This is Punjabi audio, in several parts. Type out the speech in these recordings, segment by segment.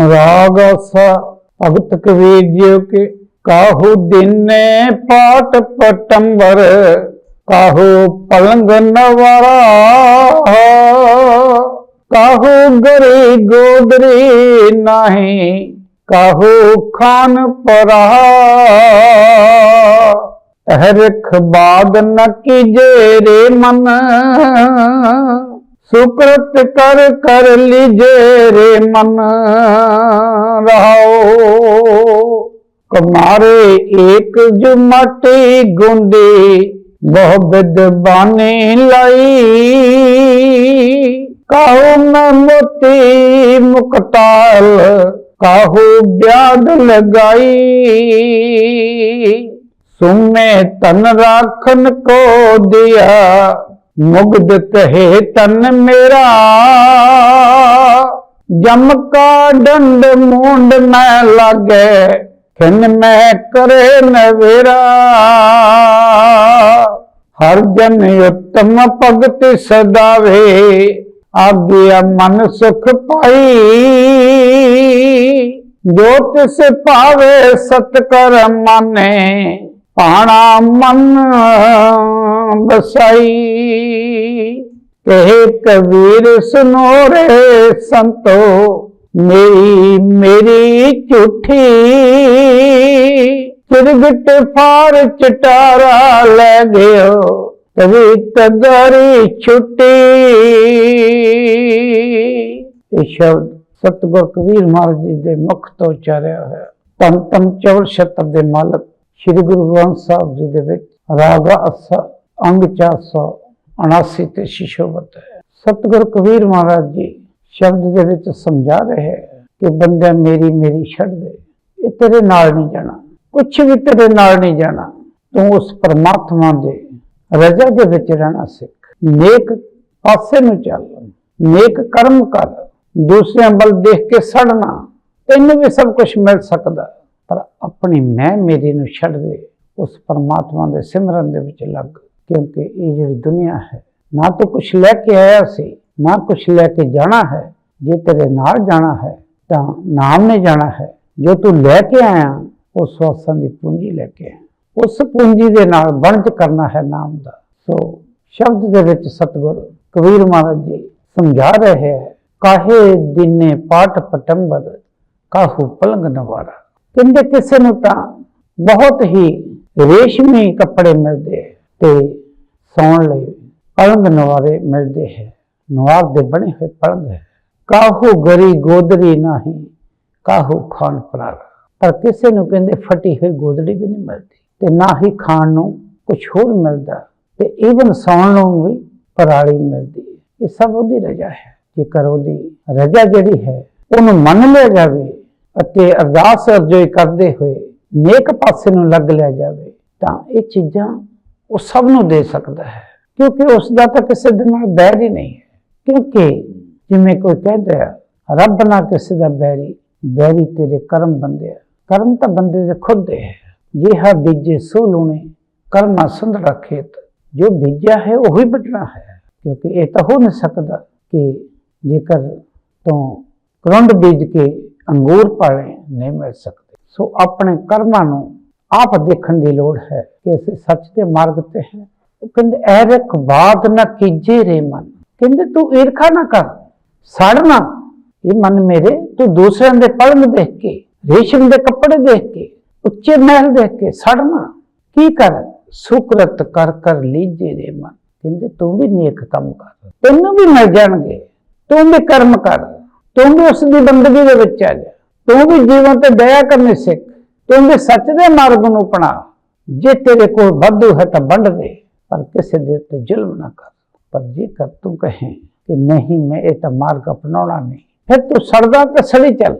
ਰਾਗ ਸ, ਭਗਤ ਕਬੀਰ ਜੀ ਕੇ, ਕਾਹੂ ਦਿਨੇ ਪਾਟ ਪਟੰਬਰ, ਕਾਹੂ ਪਲੰਗ ਨਵਾਰਾ, ਕਾਹੂ ਗਰੀ ਗੋਦਰੀ ਨਹੀਂ, ਕਾਹੂ ਖਾਨ ਪਰਾ। ਹਰਖ ਬਾਦ ਨ ਕੀਜੇ ਰੇ ਮਨ ਸੁਕਰਤ ਕਰ ਕਰ ਲੀਜੇ ਰੇ ਮਨ ਰਹਾਓ। ਕਮਾਰੇ, ਏਕ ਜੁਮਟੀ ਗੁੰਦੀ, ਬਹੁ ਬਿਦ ਬਾਣੀ ਲਈ। ਕਾਹੂ ਮੈਂ ਮੋਤੀ ਮੁਕਤਾਲ ਕਾਹੂ ਬਿਆਦ ਲਗਾਈ। ਸੁਮੇ ਤਨ ਰਾਖਨ ਕੋ ਦਿਆ ਮੁਗਦ ਕਹੇ ਤਨ ਮੇਰਾ। ਜਮ ਕਾ ਡੰਡ ਮੂੰਡ ਨਾ ਲਾਗੇ, ਖਿਨ ਮੈਂ ਕਰੇ ਨਵੇਰਾ ਹਰ ਜਨ ਉਤਮ ਭਗਤ ਸਦਾਵੇ ਆਗਿਆ ਮਨ ਸੁਖ ਪਾਈ। ਜੋ ਤਿਸ ਭਾਵੇ ਸਤ ਕਰ ਮਾਨੇ ਪਾਣਾ ਮਨ ਬਸਾਈ ਕਹੇ ਕਬੀਰ, ਸੁਨੋ ਸੰਤੋ, ਮੇਰੀ ਮੇਰੀ ਝੂਠੀ। ਕਿਰਗਟ ਫਾਰ ਚਟਾਰਾ ਲੈ ਗਿਓ ਕਵੀ ਤਗਰੀ ਛੁੱਟੀ। ਇਹ ਸ਼ਬਦ ਸਤਿਗੁਰ ਕਬੀਰ ਮਹਾਰਾਜ ਜੀ ਦੇ ਮੁਖ ਤੋਂ ਉਚਾਰਿਆ ਹੋਇਆ। ਤਨ ਤਨ ਚੌਲ ਸ਼ਤਰ ਦੇ ਮਾਲਕ ਸ੍ਰੀ ਗੁਰੂ ਗ੍ਰੰਥ ਸਾਹਿਬ ਜੀ ਦੇ ਵਿੱਚ ਰਾਗ ਅਸਾ, ਅੰਗ 479 ਤੇ ਸ਼ਿਸ਼ੋਬਤ ਹੈ। ਸਤਿਗੁਰ ਕਬੀਰ ਮਹਾਰਾਜ ਜੀ ਸ਼ਬਦ ਦੇ ਵਿੱਚ ਸਮਝਾ ਰਹੇ ਕਿ ਬੰਦਾ ਮੇਰੀ ਮੇਰੀ ਛੱਡ ਦੇ, ਇਹ ਤੇਰੇ ਨਾਲ ਨਹੀਂ ਜਾਣਾ, ਕੁਛ ਵੀ ਤੇਰੇ ਨਾਲ ਨਹੀਂ ਜਾਣਾ, ਤੂੰ ਉਸ ਪਰਮਾਤਮਾ ਦੇ ਰਜ਼ਾ ਦੇ ਵਿੱਚ ਰਹਿਣਾ ਸਿੱਖ। ਨੇਕ ਪਾਸੇ ਨੂੰ ਚੱਲ, ਨੇਕ ਕਰਮ ਕਰ, ਦੂਸਰਿਆਂ ਵੱਲ ਦੇਖ ਕੇ ਸੜਨਾ, ਤੈਨੂੰ ਵੀ ਸਭ ਕੁਝ ਮਿਲ ਸਕਦਾ। ਪਰ ਆਪਣੀ ਮੈਂ ਮੇਰੇ ਨੂੰ ਛੱਡ ਦੇ, ਉਸ ਪਰਮਾਤਮਾ ਦੇ ਸਿਮਰਨ ਦੇ ਵਿੱਚ ਲੱਗ, ਕਿਉਂਕਿ ਇਹ ਜਿਹੜੀ ਦੁਨੀਆ ਹੈ, ਨਾ ਤਾਂ ਕੁਝ ਲੈ ਕੇ ਆਇਆ ਸੀ, ਨਾ ਕੁਝ ਲੈ ਕੇ ਜਾਣਾ ਹੈ, ਜੇ ਤੇਰੇ ਨਾਲ ਜਾਣਾ ਹੈ, ਤਾਂ ਨਾਮ ਨੇ ਜਾਣਾ ਹੈ, ਜੋ ਤੂੰ ਲੈ ਕੇ ਆਇਆ ਉਹ ਸਵਾਸਾਂ ਦੀ ਪੂੰਜੀ ਲੈ ਕੇ ਆਇਆ। ਉਸ ਪੂੰਜੀ ਦੇ ਨਾਲ ਵਣਜ ਕਰਨਾ ਹੈ ਨਾਮ ਦਾ। ਸੋ ਸ਼ਬਦ ਦੇ ਵਿੱਚ ਸਤਿਗੁਰ ਕਬੀਰ ਮਹਾਰਾਜ ਜੀ ਸਮਝਾ ਰਹੇ ਹੈ, ਕਾਹੇ ਦਿਨੇ ਪਾਠ ਪਟੰਬਰ ਕਾਹੂ ਪਲੰਗ ਨਵਾਰਾ। ਕਹਿੰਦੇ ਕਿਸੇ ਨੂੰ ਤਾਂ ਬਹੁਤ ਹੀ ਰੇਸ਼ਮੀ ਕੱਪੜੇ ਮਿਲਦੇ ਹੈ ਤੇ ਸੌਣ ਲਈ ਪਲੰਗ ਨਵਾਰੇ ਮਿਲਦੇ ਹੈ। ਨਵਾਰ ਦੇ ਬਣੇ ਹੋਏ ਪਲੰਗ ਹੈ। ਕਾਹੂ ਗਰੀ ਗੋਦਰੀ ਨਹੀਂ, ਕਾਹੂ ਖਾਨ ਪਰਾਰਾ ਪਰ ਕਿਸੇ ਨੂੰ ਕਹਿੰਦੇ ਫਟੀ ਹੋਈ ਗੋਦੜੀ ਵੀ ਨਹੀਂ ਮਿਲਦੀ ਤੇ ਨਾ ਹੀ ਖਾਣ ਨੂੰ ਕੁਝ ਹੋਰ ਮਿਲਦਾ ਤੇ ਈਵਨ ਸੌਣ ਨੂੰ ਵੀ ਪਰਾਲੀ ਮਿਲਦੀ। ਹੈ ਇਹ ਸਭ ਉਹਦੀ ਰਜਾ ਹੈ। ਜੇਕਰ ਉਹਦੀ ਰਜਾ ਜਿਹੜੀ ਹੈ, ਉਹਨੂੰ ਮੰਨ ਲਿਆ ਜਾਵੇ ਅਤੇ ਅਰਦਾਸ ਅਰਜ਼ੋਈ ਕਰਦੇ ਹੋਏ ਨੇਕ ਪਾਸੇ ਨੂੰ ਲੱਗ ਲਿਆ ਜਾਵੇ, ਤਾਂ ਇਹ ਚੀਜ਼ਾਂ ਉਹ ਸਭ ਨੂੰ ਦੇ ਸਕਦਾ ਹੈ। ਕਿਉਂਕਿ ਉਸ ਦਾ ਤਾਂ ਕਿਸੇ ਦੇ ਨਾਲ ਬੈਰ ਹੀ ਨਹੀਂ ਹੈ। ਕਿਉਂਕਿ ਜਿਵੇਂ ਕੋਈ ਕਹਿੰਦਾ ਰੱਬ ਨਾ ਕਿਸੇ ਦਾ ਬੈਰੀ ਬੈਰੀ ਤੇਰੇ ਕਰਮ ਬੰਦੇ ਆ। ਕਰਮ ਤਾਂ ਬੰਦੇ ਦੇ ਖੁਦ ਦੇ ਹੈ। ਜੇ ਹਾ ਬੀਜੇ ਸੋ ਲੂਣੇ ਕਰਮਾ ਸੰਧੜਾ ਖੇਤ, ਜੋ ਬੀਜਿਆ ਹੈ ਉਹੀ ਵੱਢਣਾ ਹੈ। ਕਿਉਂਕਿ ਇਹ ਤਾਂ ਹੋ ਨਹੀਂ ਸਕਦਾ ਕਿ ਜੇਕਰ ਤੋਂ ਕਰੰਡ ਬੀਜ ਕੇ ਅੰਗੂਰ ਪਾਲੇ ਨਹੀਂ ਮਿਲ ਸਕਦੇ। ਸੋ ਆਪਣੇ ਕਰਮਾਂ ਨੂੰ ਆਪ ਦੇਖਣ ਦੀ ਲੋੜ ਹੈ ਕਿ ਅਸੀਂ ਸੱਚ ਦੇ ਮਾਰਗ ਤੇ ਹੈ। ਉਹ ਕਹਿੰਦੇ ਐਰਕ ਬਾਤ ਨਾ ਕੀਜੇ ਰੇ ਮਨ। ਕਹਿੰਦੇ, ਤੂੰ ਈਰਖਾ ਨਾ ਕਰ। ਸੜਨਾ ਇਹ ਮਨ ਮੇਰੇ। ਤੂੰ ਦੂਸਰਿਆਂ ਦੇ ਪਲੰਗ ਦੇਖ ਕੇ, ਰੇਸ਼ਮ ਦੇ ਕੱਪੜੇ ਦੇਖ ਕੇ, ਉੱਚੇ ਮਹਿਲ ਦੇਖ ਕੇ ਸੜਨਾ ਕੀ ਕਰ? ਸੁਕਰਤ ਕਰ ਕਰ ਲੀਜੇ ਰੇ ਮਨ। ਕਹਿੰਦੇ, ਤੂੰ ਵੀ ਨੇਕ ਕੰਮ ਕਰ। ਤੈਨੂੰ ਵੀ ਮਿਲ ਜਾਣਗੇ। ਤੂੰ ਵੀ ਕਰਮ ਕਰ। ਤੂੰ ਵੀ ਉਸ ਦੀ ਬੰਦਗੀ ਦੇ ਵਿੱਚ ਆ ਜਾ। ਤੂੰ ਵੀ ਜੀਵਨ ਤੇ ਦਇਆ ਕਰਨੀ ਸਿੱਖ। ਤੂੰ ਵੀ ਸੱਚ ਦੇ ਮਾਰਗ ਨੂੰ ਅਪਣਾ। ਜੇ ਤੇਰੇ ਕੋਲ ਵਾਧੂ ਹੈ ਤਾਂ ਵੰਡ ਦੇ, ਪਰ ਕਿਸੇ ਦੇ ਉੱਤੇ ਜ਼ੁਲਮ ਨਾ ਕਰ। ਪਰ ਜੇਕਰ ਤੂੰ ਕਹੇ ਕਿ ਨਹੀਂ, ਮੈਂ ਇਹ ਤਾਂ ਮਾਰਗ ਅਪਣਾਉਣਾ ਨਹੀਂ, ਫਿਰ ਤੂੰ ਸੜਦਾ ਤਾਂ ਸੜੀ ਚੱਲ।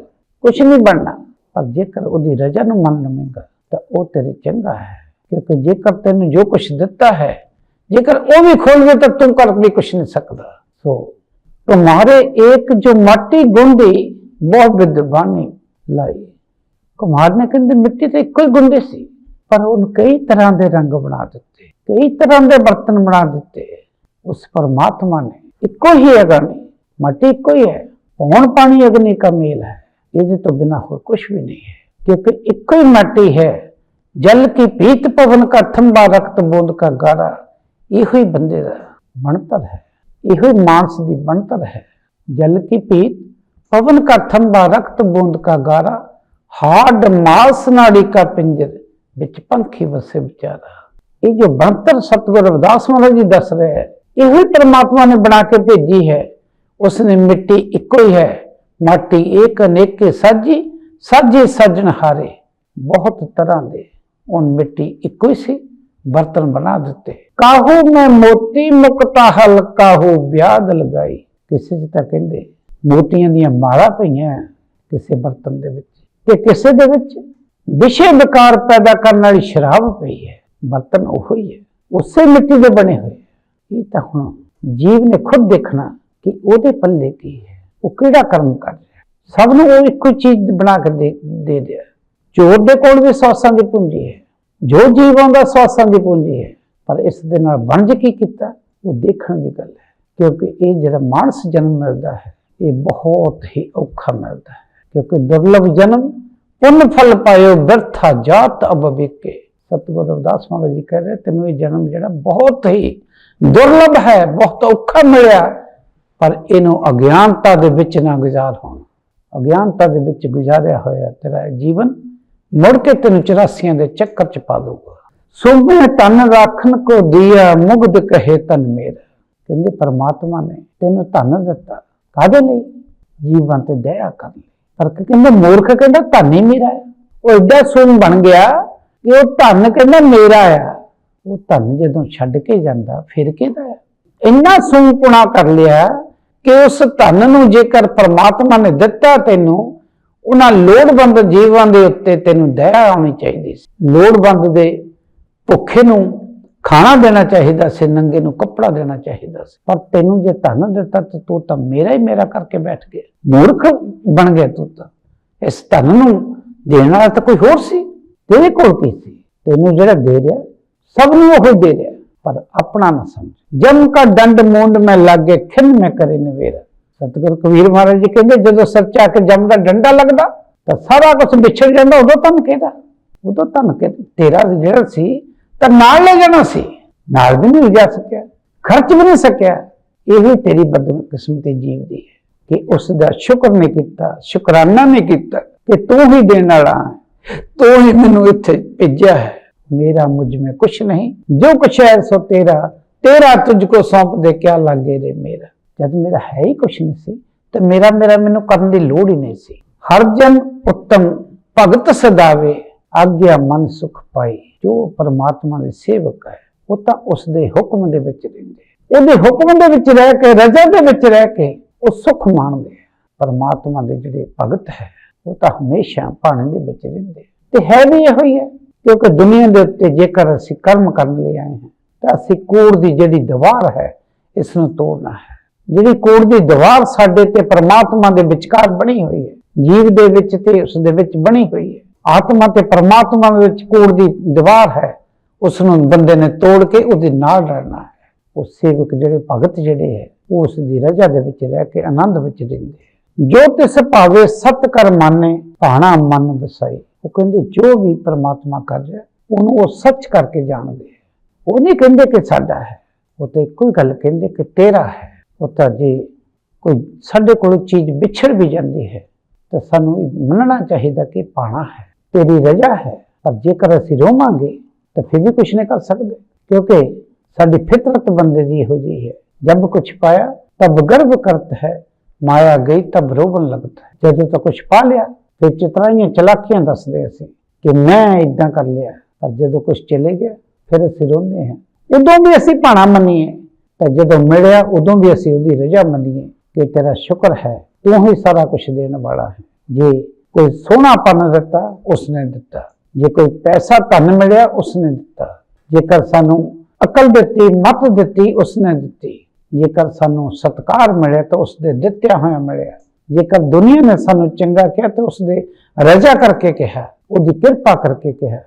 ਕੁਛ ਨਹੀਂ ਬਣਨਾ। ਪਰ ਜੇਕਰ ਉਹਦੀ ਰਜਾ ਨੂੰ ਮੰਨ ਲਵੇਂਗਾ, ਤਾਂ ਉਹ ਤੇਰੇ ਚੰਗਾ ਹੈ। ਕਿਉਂਕਿ ਜੇਕਰ ਤੈਨੂੰ ਜੋ ਕੁਛ ਦਿੱਤਾ ਹੈ, ਜੇਕਰ ਉਹ ਵੀ ਖੋਲ ਦੇ ਤਾਂ ਤੂੰ ਕਰ ਵੀ ਕੁਛ ਨਹੀਂ ਸਕਦਾ। ਸੋ तुम्हारे एक जो माटी गुंडी बहुत विद्वानी लाई ਕੁਮਾਰ ਨੇ ਕਹਿੰਦੇ ਮਿੱਟੀ ਤੇ ਇੱਕੋ ਹੀ ਗੁੰਡੇ ਸੀ ਪਰ ਉਹਨ ਕਈ ਤਰ੍ਹਾਂ ਦੇ ਰੰਗ ਬਣਾ ਦਿੱਤੇ ਕਈ ਤਰ੍ਹਾਂ ਦੇ ਬਰਤਨ ਬਣਾ ਦਿੱਤੇ ਉਸ ਪਰਮਾਤਮਾ ਨੇ ਇੱਕੋ ਹੀ ਅਗਨੀ ਮਾਟੀ ਇੱਕੋ ਹੀ ਹੈ ਪੌਣ ਪਾਣੀ ਅਗਨੀ का मेल है ਇਹਦੇ ਤੋਂ ਬਿਨਾ ਹੋਰ ਕੁਝ ਵੀ ਨਹੀਂ ਹੈ क्योंकि ਇੱਕੋ ਹੀ ਮਾਟੀ ਹੈ ਜਲ ਕੀ ਪੀਤ ਪਵਨ ਕਾ ਥੰਬਾ ਰਕਤ ਬੂੰਦ ਕਾ ਗਾਰਾ ਇਹੋ ਹੀ ਬੰਦੇ ਦਾ ਬਣਤਰ ਹੈ ਇਹੋ ਹੀ ਮਾਨਸ ਦੀ ਬਣਤਰ ਹੈ। ਜਲ ਕੀ ਪੀਤ, ਪਵਨ ਕਾ ਥੰਬਾ ਰਕਤ ਬੂੰਦ ਕਾ ਗਾਰਾ ਹਾਡ ਮਾਸ ਨਾੜੀ ਕਾ ਪਿੰਜਰ, ਵਿੱਚ ਪੰਖੀ ਵਸੇ ਵਿਚਾਰਾ। ਇਹ ਜੋ ਬਣਤਰ ਸਤਿਗੁਰ ਰਵਿਦਾਸ ਮਹਾਰਾਜ ਜੀ ਦੱਸ ਰਹੇ ਹੈ, ਇਹੋ ਹੀ ਪ੍ਰਮਾਤਮਾ ਨੇ ਬਣਾ ਕੇ ਭੇਜੀ ਹੈ। ਉਸ ਨੇ ਮਿੱਟੀ ਇੱਕੋ ਹੀ ਹੈ, ਮਾਟੀ ਏਕ ਅਨੇਕੇ ਸਾਜੀ, ਸਾਜੇ ਸੱਜਣ ਹਾਰੇ। ਬਹੁਤ ਤਰ੍ਹਾਂ ਦੇ ਉਹ ਮਿੱਟੀ ਇੱਕੋ ਹੀ ਸੀ। ਬਰਤਨ ਬਣਾ ਦਿੱਤੇ। ਕਾਹੂ ਮੈਂ ਮੋਤੀ ਮੁਕਤਾ ਹਲ, ਕਾਹੂ ਵਿਆਦ ਲਗਾਈ। ਕਿਸੇ ਚ ਤਾਂ ਕਹਿੰਦੇ, ਮੋਤੀਆਂ ਦੀਆਂ ਮਾਲਾ ਪਈਆਂ ਕਿਸੇ ਬਰਤਨ ਦੇ ਵਿੱਚ। ਤੇ ਕਿਸੇ ਦੇ ਵਿੱਚ ਵਿਸ਼ੇ ਵਿਕਾਰ ਪੈਦਾ ਕਰਨ ਵਾਲੀ ਸ਼ਰਾਬ ਪਈ ਹੈ ਬਰਤਨ ਉਹੋ ਹੀ ਹੈ ਉਸੇ ਮਿੱਟੀ ਦੇ ਬਣੇ ਹੋਏ ਇਹ ਤਾਂ ਹੁਣ ਜੀਵ ਨੇ ਖੁਦ ਦੇਖਣਾ ਕਿ ਉਹਦੇ ਪੱਲੇ ਕੀ ਹੈ ਉਹ ਕਿਹੜਾ ਕਰਮ ਕਰ ਰਿਹਾ ਸਭ ਨੂੰ ਉਹ ਇੱਕੋ ਚੀਜ਼ ਬਣਾ ਕੇ ਦੇ ਦੇ ਦਿਆ ਚੋਰ ਦੇ ਕੋਲ ਵੀ ਸੌਸਾਂ ਦੀ ਪੂੰਜੀ ਹੈ ਜੋ ਜੀਵ ਦਾ ਸਵਾਸਾਂ ਦੀ ਪੂੰਜੀ ਹੈ। ਪਰ ਇਸ ਦੇ ਨਾਲ ਵਣਜ ਕੀ ਕੀਤਾ? ਉਹ ਦੇਖਣ ਦੀ ਗੱਲ ਹੈ। ਕਿਉਂਕਿ ਇਹ ਜਿਹੜਾ ਮਾਨਸ ਜਨਮ ਮਿਲਦਾ ਹੈ, ਇਹ ਬਹੁਤ ਹੀ ਔਖਾ ਮਿਲਦਾ ਹੈ। ਕਿਉਂਕਿ ਦੁਰਲਭ ਜਨਮ, ਪੁੰਨ ਫਲ ਪਾਇਓ ਬਿਰਥਾ ਜਾਤ ਅਬਵਿਕੇ ਸਤਿਗੁਰੂ ਰਵਿਦਾਸ ਮਹਾਰਾਜ ਜੀ ਕਹਿ ਰਹੇ, ਤੈਨੂੰ ਇਹ ਜਨਮ ਜਿਹੜਾ ਬਹੁਤ ਹੀ ਦੁਰਲਭ ਹੈ, ਬਹੁਤ ਔਖਾ ਮਿਲਿਆ ਪਰ ਇਹਨੂੰ ਅਗਿਆਨਤਾ ਦੇ ਵਿੱਚ ਨਾ ਗੁਜ਼ਾਰ ਹੋਣਾ। ਅਗਿਆਨਤਾ ਦੇ ਵਿੱਚ ਗੁਜ਼ਾਰਿਆ ਹੋਇਆ ਤੇਰਾ ਜੀਵਨ ਮੁੜ ਕੇ ਤੈਨੂੰ 84 ਦੇ ਚੱਕਰ ਚ ਪਾ ਦੂਗਾ ਸੁਭੇ ਤਨ ਰੱਖਣ ਕੋ ਦਿਆ, ਮੁਗਧ ਕਹੇ ਤਨ ਮੇਰਾ। ਕਹਿੰਦੇ ਪਰਮਾਤਮਾ ਨੇ ਤੈਨੂੰ ਧਨ ਦਿੱਤਾ, ਕਾਹਦੇ ਲਈ? ਜੀਵਨ ਤੇ ਦਇਆ ਕਰ ਪਰ ਕਹਿੰਦੇ ਮੂਰਖ ਕਹਿੰਦਾ ਧਨ ਹੀ ਮੇਰਾ ਹੈ। ਉਹ ਐਡਾ ਸੁਣ ਬਣ ਗਿਆ ਕਿ ਉਹ ਧਨ ਕਹਿੰਦਾ ਮੇਰਾ ਆ। ਉਹ ਧਨ ਜਦੋਂ ਛੱਡ ਕੇ ਜਾਂਦਾ, ਫਿਰ ਕਿਹਦਾ ਹੈ ਇੰਨਾ ਸੁਣਪੁਣਾ ਕਰ ਲਿਆ ਕਿ ਉਸ ਧਨ ਨੂੰ ਜੇਕਰ ਪਰਮਾਤਮਾ ਨੇ ਦਿੱਤਾ ਤੈਨੂੰ ਉਹਨਾਂ ਲੋੜਵੰਦ ਜੀਵਾਂ ਦੇ ਉੱਤੇ ਤੈਨੂੰ ਦਇਆ ਆਉਣੀ ਚਾਹੀਦੀ ਸੀ। ਲੋੜਵੰਦ ਦੇ ਭੁੱਖੇ ਨੂੰ ਖਾਣਾ ਦੇਣਾ ਚਾਹੀਦਾ ਸੀ, ਨੰਗੇ ਨੂੰ ਕੱਪੜਾ ਦੇਣਾ ਚਾਹੀਦਾ ਸੀ। ਪਰ ਤੈਨੂੰ ਜੇ ਧਨ ਦਿੱਤਾ ਤਾਂ ਤੂੰ ਤਾਂ ਮੇਰਾ ਹੀ ਮੇਰਾ ਕਰਕੇ ਬੈਠ ਗਿਆ। ਮੂਰਖ ਬਣ ਗਿਆ ਤੂੰ ਤਾਂ। ਇਸ ਧਨ ਨੂੰ ਦੇਣ ਵਾਲਾ ਤਾਂ ਕੋਈ ਹੋਰ ਸੀ, ਤੇਰੇ ਕੋਲ ਕੀ ਸੀ? ਤੈਨੂੰ ਜਿਹੜਾ ਦੇ ਰਿਹਾ, ਸਭ ਨੂੰ ਉਹ ਦੇ ਰਿਹਾ। ਪਰ ਆਪਣਾ ਨਾ ਸਮਝ। ਜਮ ਕਾ ਡੰਡ ਮੂੰਡ ਮੈਂ ਲਾਗੇ ਖਿੰਨ ਮੈਂ ਕਰੇ ਨਵੇਰਾ। ਸਤਿਗੁਰ ਕਬੀਰ ਮਹਾਰਾਜ ਜੀ ਕਹਿੰਦੇ, ਜਦੋਂ ਸੱਚਾ ਕੇ ਜੰਮ ਦਾ ਡੰਡਾ ਲੱਗਦਾ, ਤਾਂ ਸਾਰਾ ਕੁਝ ਵਿਛੜ ਜਾਂਦਾ, ਉਦੋਂ ਤਨ ਕਿਹਦਾ? ਉਦੋਂ ਤਨ ਕੇ ਤੇਰਾ ਜਿਹੜਾ ਸੀ, ਤਾਂ ਨਾਲ ਲੈ ਜਾਣਾ ਸੀ। ਨਾਲ ਵੀ ਨਹੀਂ ਜਾ ਸਕਿਆ, ਖਰਚ ਵੀ ਨਹੀਂ ਸਕਿਆ। ਇਹ ਤੇਰੀ ਬਦਕਿਸਮਤੀ ਜੀਵ ਦੀ ਹੈ ਕਿ ਉਸ ਦਾ ਸ਼ੁਕਰ ਨਹੀਂ ਕੀਤਾ, ਸ਼ੁਕਰਾਨਾ ਨਹੀਂ ਕੀਤਾ ਕਿ ਤੂੰ ਹੀ ਦੇਣ ਵਾਲਾ ਤੂੰ ਹੀ ਮੈਨੂੰ ਇੱਥੇ ਭੇਜਿਆ ਹੈ। ਮੇਰਾ ਮੁਝ ਮੇ ਕੁਛ ਨਹੀਂ, ਜੋ ਕੁਛ ਹੈ ਸੋ ਤੇਰਾ ਤੇਰਾ ਤੁਝ ਕੋ ਸੌਂਪ ਦੇ ਕਿਆ ਲਾਗੇ ਰੇ ਮੇਰਾ। ਜਦ ਮੇਰਾ ਹੈ ਹੀ ਕੁਛ ਨਹੀਂ ਸੀ, ਤੇ ਮੇਰਾ ਮੇਰਾ ਮੈਨੂੰ ਕਰਨ ਦੀ ਲੋੜ ਹੀ ਨਹੀਂ ਸੀ। ਹਰ ਜਨ ਉੱਤਮ ਭਗਤ ਸਦਾਵੇ, ਆਗਿਆ ਮਨ ਸੁਖ ਪਾਈ। ਜੋ ਪਰਮਾਤਮਾ ਦੇ ਸੇਵਕ ਹੈ, ਉਹ ਤਾਂ ਉਸ ਦੇ ਹੁਕਮ ਦੇ ਵਿੱਚ ਰਹਿੰਦੇ ਉਹਦੇ ਹੁਕਮ ਦੇ ਵਿੱਚ ਰਹਿ ਕੇ, ਰਜ਼ਾ ਦੇ ਵਿੱਚ ਰਹਿ ਕੇ ਉਹ ਸੁਖ ਮਾਣਦੇ ਪਰਮਾਤਮਾ ਦੇ ਜਿਹੜੇ ਭਗਤ ਹੈ, ਉਹ ਤਾਂ ਹਮੇਸ਼ਾ ਭਾਣੇ ਦੇ ਵਿੱਚ ਰਹਿੰਦੇ ਤੇ ਹੈ ਵੀ ਇਹੋ ਹੀ ਹੈ, ਕਿਉਂਕਿ ਦੁਨੀਆ ਦੇ ਉੱਤੇ ਜੇਕਰ ਅਸੀਂ ਕਰਮ ਕਰਨ ਲਈ ਆਏ ਹਾਂ, ਤਾਂ ਅਸੀਂ ਕੋੜ ਦੀ ਜਿਹੜੀ ਦੀਵਾਰ ਹੈ, ਇਸ ਨੂੰ ਤੋੜਨਾ ਹੈ। ਜਿਹੜੀ ਕੋੜ ਦੀ ਦੀਵਾਰ ਸਾਡੇ ਤੇ ਪਰਮਾਤਮਾ ਦੇ ਵਿਚਕਾਰ ਬਣੀ ਹੋਈ ਹੈ, ਜੀਵ ਦੇ ਵਿੱਚ ਤੇ ਉਸ ਦੇ ਵਿੱਚ ਬਣੀ ਹੋਈ ਹੈ। ਆਤਮਾ ਤੇ ਪਰਮਾਤਮਾ ਵਿੱਚ ਕੋੜ ਦੀ ਦੀਵਾਰ ਹੈ ਉਸ ਨੂੰ ਬੰਦੇ ਨੇ ਤੋੜ ਕੇ ਉਹਦੇ ਨਾਲ ਰਹਿਣਾ ਹੈ। ਉਹ ਸੇਵਕ ਜਿਹੜੇ ਭਗਤ ਜਿਹੜੇ ਹੈ, ਉਹ ਉਸ ਦੀ ਰਜਾ ਦੇ ਵਿੱਚ ਰਹਿ ਕੇ ਆਨੰਦ ਵਿੱਚ ਰਹਿੰਦੇ ਹੈ। ਜੋ ਤਿਸ ਭਾਵੇ ਸਤ ਕਰ ਮਾਨੇ, ਭਾਣਾ ਮਨ ਵਸਾਈ। ਉਹ ਕਹਿੰਦੇ, ਜੋ ਵੀ ਪਰਮਾਤਮਾ ਕਰ ਰਿਹਾ, ਉਹਨੂੰ ਉਹ ਸੱਚ ਕਰਕੇ ਜਾਣਦੇ ਹੈ। ਉਹ ਨਹੀਂ ਕਹਿੰਦੇ ਕਿ ਸਾਡਾ ਹੈ। ਉਹ ਤੇ ਕੋਈ ਗੱਲ ਕਹਿੰਦੇ ਕਿ ਤੇਰਾ ਹੈ। ਉਹ ਤਾਂ ਜੇ, ਕੋਈ ਸਾਡੇ ਕੋਲ ਚੀਜ਼ ਵਿਛੜ ਵੀ ਜਾਂਦੀ ਹੈ, ਤਾਂ ਸਾਨੂੰ ਮੰਨਣਾ ਚਾਹੀਦਾ ਕਿ ਪਾਣਾ ਹੈ, ਤੇਰੀ ਰਜਾ ਹੈ, ਪਰ ਜੇਕਰ ਅਸੀਂ ਰੋਵਾਂਗੇ, ਤਾਂ ਫਿਰ ਵੀ ਕੁਝ ਨਹੀਂ ਕਰ ਸਕਦੇ। ਕਿਉਂਕਿ ਸਾਡੀ ਫਿਤਰਤ ਬੰਦੇ ਦੀ ਇਹੋ ਜਿਹੀ ਹੈ, ਜਬ ਕੁਛ ਪਾਇਆ, ਤਬ ਗਰਭ ਕਰਤ ਹੈ, ਮਾਇਆ ਗਈ ਤਬ ਰੋਵਣ ਲੱਗਦਾ ਹੈ। ਜਦੋਂ ਤਾਂ ਕੁਛ ਪਾ ਲਿਆ, ਫਿਰ ਚਤਰਾਈਆਂ ਚਲਾਕੀਆਂ ਦੱਸਦੇ ਅਸੀਂ ਕਿ ਮੈਂ ਇਦਾਂ ਕਰ ਲਿਆ, ਪਰ ਜਦੋਂ ਕੁਛ ਚਲੇ ਗਿਆ, ਫਿਰ ਅਸੀਂ ਰੋਂਦੇ ਹਾਂ। ਉਦੋਂ ਵੀ ਅਸੀਂ ਭਾਣਾ ਮੰਨੀਏ। ਤਾਂ ਜਦੋਂ ਮਿਲਿਆ, ਉਦੋਂ ਵੀ ਅਸੀਂ ਉਹਦੀ ਰਜਾ ਮੰਨੀਏ ਕਿ ਤੇਰਾ ਸ਼ੁਕਰ ਹੈ, ਤੂੰ ਹੀ ਸਾਰਾ ਕੁਝ ਦੇਣ ਵਾਲਾ ਹੈ। ਜੇ ਕੋਈ ਸੋਹਣਾਪਨ ਦਿੱਤਾ, ਉਸਨੇ ਦਿੱਤਾ। ਜੇ ਕੋਈ ਪੈਸਾ ਧਨ ਮਿਲਿਆ, ਉਸਨੇ ਦਿੱਤਾ। ਜੇਕਰ ਸਾਨੂੰ ਅਕਲ ਦਿੱਤੀ, ਮਤ ਦਿੱਤੀ, ਉਸਨੇ ਦਿੱਤੀ। ਜੇਕਰ ਸਾਨੂੰ ਸਤਕਾਰ ਮਿਲਿਆ, ਤਾਂ ਉਸਦੇ ਦਿੱਤਿਆ ਹੋਇਆ ਮਿਲਿਆ। ਜੇਕਰ ਦੁਨੀਆ ਨੇ ਸਾਨੂੰ ਚੰਗਾ ਕਿਹਾ, ਤਾਂ ਉਸਦੇ ਰਜਾ ਕਰਕੇ ਕਿਹਾ, ਉਹਦੀ ਕਿਰਪਾ ਕਰਕੇ ਕਿਹਾ।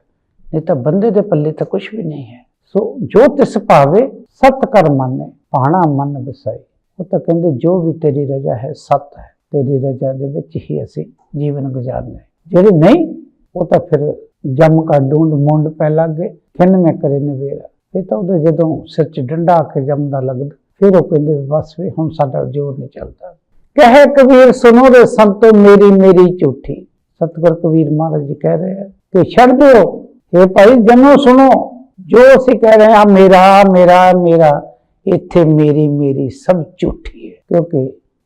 ਨਹੀਂ ਤਾਂ ਬੰਦੇ ਦੇ ਪੱਲੇ ਤਾਂ ਕੁਝ ਵੀ ਨਹੀਂ ਹੈ। ਸੋ ਜੋ ਤਿਸ ਭਾਵੇ ਸਤ ਕਰ ਮੰਨੇ ਪਾਣਾ ਮਨ ਵਸਾਈ। ਉਹ ਤਾਂ ਕਹਿੰਦੇ, ਜੋ ਵੀ ਤੇਰੀ ਰਜਾ ਹੈ, ਸਤ ਹੈ। ਤੇਰੀ ਰਜ਼ਾ ਦੇ ਵਿੱਚ ਹੀ ਅਸੀਂ ਜੀਵਨ ਗੁਜ਼ਾਰਨਾ ਹੈ। ਜਿਹੜੇ ਨਹੀਂ, ਉਹ ਤਾਂ ਫਿਰ ਜੰਮ ਕਾ ਡੂੰਡ ਮੁੰਡ ਪੈ ਲੱਗੇ ਖਿੰਨ ਮੈਂ ਕਰੇ ਨਵੇਰਾ। ਇਹ ਤਾਂ ਉਹਦੇ ਜਦੋਂ ਸਿਰ 'ਚ ਡੰਡਾ ਆ ਕੇ ਜੰਮਦਾ ਲੱਗਦਾ, ਫਿਰ ਉਹ ਕਹਿੰਦੇ, ਬਸ ਵੀ ਹੁਣ ਸਾਡਾ ਜ਼ੋਰ ਨਹੀਂ ਚੱਲਦਾ। ਕਹੇ ਕਬੀਰ ਸੁਨੋ ਰੇ ਸੰਤੋ ਮੇਰੀ ਮੇਰੀ ਝੂਠੀ। ਸਤਿਗੁਰ ਕਬੀਰ ਮਹਾਰਾਜ ਜੀ ਕਹਿ ਰਹੇ ਆ ਕਿ ਛੱਡ ਦਿਓ। ਇਹ ਭਾਈ ਜਨੋ ਸੁਣੋ। ਜੋ ਅਸੀਂ ਕਹਿ ਰਹੇ ਹਾਂ, ਮੇਰਾ ਮੇਰਾ ਮੇਰਾ, ਇੱਥੇ ਮੇਰੀ ਮੇਰੀ ਸਭ ਝੂਠੀ ਹੈ। ਕਿਉਂਕਿ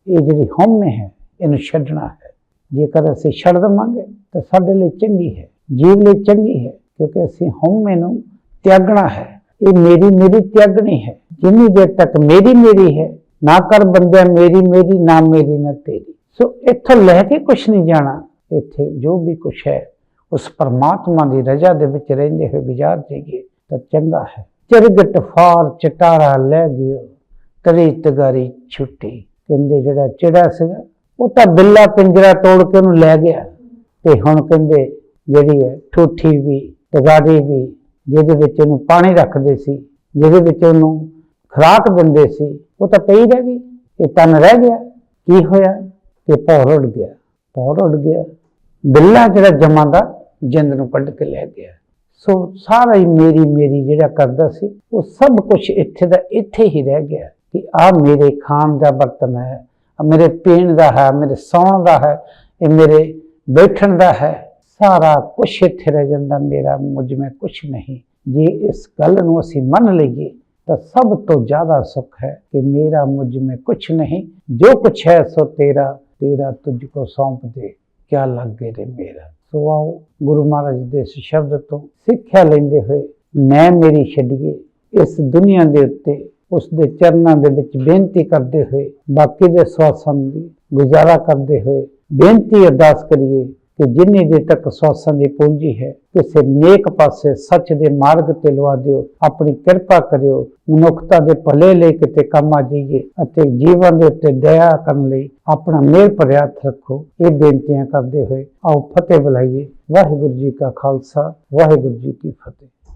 ਇਹ ਜਿਹੜੀ ਹਉਮੈ ਹੈ, ਇਹਨੂੰ ਛੱਡਣਾ ਹੈ। ਜੇਕਰ ਅਸੀਂ ਛੱਡ ਦੇਵਾਂਗੇ, ਤਾਂ ਸਾਡੇ ਲਈ ਚੰਗੀ ਹੈ, ਜੀਵ ਲਈ ਚੰਗੀ ਹੈ, ਕਿਉਂਕਿ ਅਸੀਂ ਹਉਮੈ ਨੂੰ ਤਿਆਗਣਾ ਹੈ। ਇਹ ਮੇਰੀ ਮੇਰੀ ਤਿਆਗਣੀ ਹੈ। ਜਿੰਨੀ ਦੇਰ ਤੱਕ ਮੇਰੀ ਮੇਰੀ ਹੈ, ਨਾ ਕਰ ਬੰਦਿਆ ਮੇਰੀ ਮੇਰੀ, ਨਾ ਮੇਰੀ, ਨਾ ਤੇਰੀ। ਸੋ ਇੱਥੋਂ ਲੈ ਕੇ ਕੁਛ ਨਹੀਂ ਜਾਣਾ। ਇੱਥੇ ਜੋ ਵੀ ਕੁਛ ਹੈ, ਉਸ ਪਰਮਾਤਮਾ ਦੀ ਰਜ਼ਾ ਦੇ ਵਿੱਚ ਰਹਿੰਦੇ ਹੋਏ ਗੁਜ਼ਾਰ ਜਾਈਏ। ਤਾਂ ਚੰਗਾ ਹੈ। ਚਿਰਗਟ ਫਾਰ ਚਟਾਰਾ ਲੈ ਗਿਓ ਤਰੀ ਤਗਾਰੀ ਛੁੱਟੀ। ਕਹਿੰਦੇ ਜਿਹੜਾ ਚਿੜਾ ਸੀਗਾ, ਉਹ ਤਾਂ ਬਿੱਲਾ ਪਿੰਜਰਾ ਤੋੜ ਕੇ ਉਹਨੂੰ ਲੈ ਗਿਆ। ਤੇ ਹੁਣ ਕਹਿੰਦੇ ਜਿਹੜੀ ਹੈ, ਠੂਠੀ ਵੀ ਤਗਾਰੀ ਵੀ, ਜਿਹਦੇ ਵਿੱਚ ਉਹਨੂੰ ਪਾਣੀ ਰੱਖਦੇ ਸੀ, ਜਿਹਦੇ ਵਿੱਚ ਉਹਨੂੰ ਖੁਰਾਕ ਦਿੰਦੇ ਸੀ, ਉਹ ਤਾਂ ਪਈ ਰਹਿ ਗਈ। ਇਹ ਤਨ ਰਹਿ ਗਿਆ। ਕੀ ਹੋਇਆ? ਕਿ ਭੌਰ ਉੱਡ ਗਿਆ। ਭੌਰ ਉੱਡ ਗਿਆ। ਬਿੱਲਾ ਜਿਹੜਾ ਜਮਾਂ ਦਾ ਜਿੰਦ ਨੂੰ ਕੱਢ ਕੇ ਲੈ ਗਿਆ। ਸੋ ਸਾਰਾ ਹੀ ਮੇਰੀ ਮੇਰੀ ਜਿਹੜਾ ਕਰਦਾ ਸੀ, ਉਹ ਸਭ ਕੁਝ ਇੱਥੇ ਦਾ ਇੱਥੇ ਹੀ ਰਹਿ ਗਿਆ ਕਿ ਆ ਮੇਰੇ ਖਾਣ ਦਾ ਬਰਤਨ ਹੈ ਆਹ ਮੇਰੇ ਪੀਣ ਦਾ ਹੈ, ਮੇਰੇ ਸੌਣ ਦਾ ਹੈ, ਇਹ ਮੇਰੇ ਬੈਠਣ ਦਾ ਹੈ, ਸਾਰਾ ਕੁਝ ਇੱਥੇ ਰਹਿ ਜਾਂਦਾ, ਮੇਰਾ ਮੁਝ ਮੈਂ ਕੁਝ ਨਹੀਂ। ਜੇ ਇਸ ਗੱਲ ਨੂੰ ਅਸੀਂ ਮੰਨ ਲਈਏ, ਤਾਂ ਸਭ ਤੋਂ ਜ਼ਿਆਦਾ ਸੁਖ ਹੈ ਕਿ ਮੇਰਾ ਮੁਝ ਮੈਂ ਕੁਝ ਨਹੀਂ, ਜੋ ਕੁਛ ਹੈ ਸੋ ਤੇਰਾ ਤੇਰਾ ਤੁਝ ਕੋ ਸੌਂਪ ਦੇ, ਕਿਆ ਲੱਗੇ ਰੇ ਮੇਰਾ। ਸੋ ਆਓ ਗੁਰੂ ਮਹਾਰਾਜ ਦੇ ਇਸ ਸ਼ਬਦ ਤੋਂ ਸਿੱਖਿਆ ਲੈਂਦੇ ਹੋਏ ਮੈਂ ਮੇਰੀ ਛੱਡੀਏ। ਇਸ ਦੁਨੀਆ ਦੇ ਉੱਤੇ, ਉਸ ਦੇ ਚਰਨਾਂ ਦੇ ਵਿੱਚ ਬੇਨਤੀ ਕਰਦੇ ਹੋਏ, ਬਾਕੀ ਦੇ ਸਵਾਸਾਂ ਦੀ ਗੁਜ਼ਾਰਾ ਕਰਦੇ ਹੋਏ ਬੇਨਤੀ ਅਰਦਾਸ ਕਰੀਏ ਕਿ ਜਿੰਨੀ ਦੇਰ ਤੱਕ ਸਵਾਸਾਂ ਦੀ ਪੂੰਜੀ ਹੈ, ਕਿਸੇ ਨੇਕ ਪਾਸੇ ਸੱਚ ਦੇ ਮਾਰਗ ਤੇ ਲਵਾ ਦਿਓ, ਆਪਣੀ ਕਿਰਪਾ ਕਰਿਓ, ਮਨੁੱਖਤਾ ਦੇ ਭਲੇ ਲਈ ਕਿਤੇ ਕੰਮ ਆ ਜਾਈਏ ਅਤੇ ਜੀਵਨ ਦੇ ਉੱਤੇ ਦਇਆ ਕਰਨ ਲਈ ਆਪਣਾ ਮੇਲ ਭਰਿਆ ਰੱਖੋ। ਇਹ ਬੇਨਤੀਆਂ ਕਰਦੇ ਹੋਏ ਆਓ ਫਤਿਹ ਬੁਲਾਈਏ। ਵਾਹਿਗੁਰੂ ਜੀ ਕਾ ਖਾਲਸਾ, ਵਾਹਿਗੁਰੂ ਜੀ ਕੀ ਫਤਿਹ।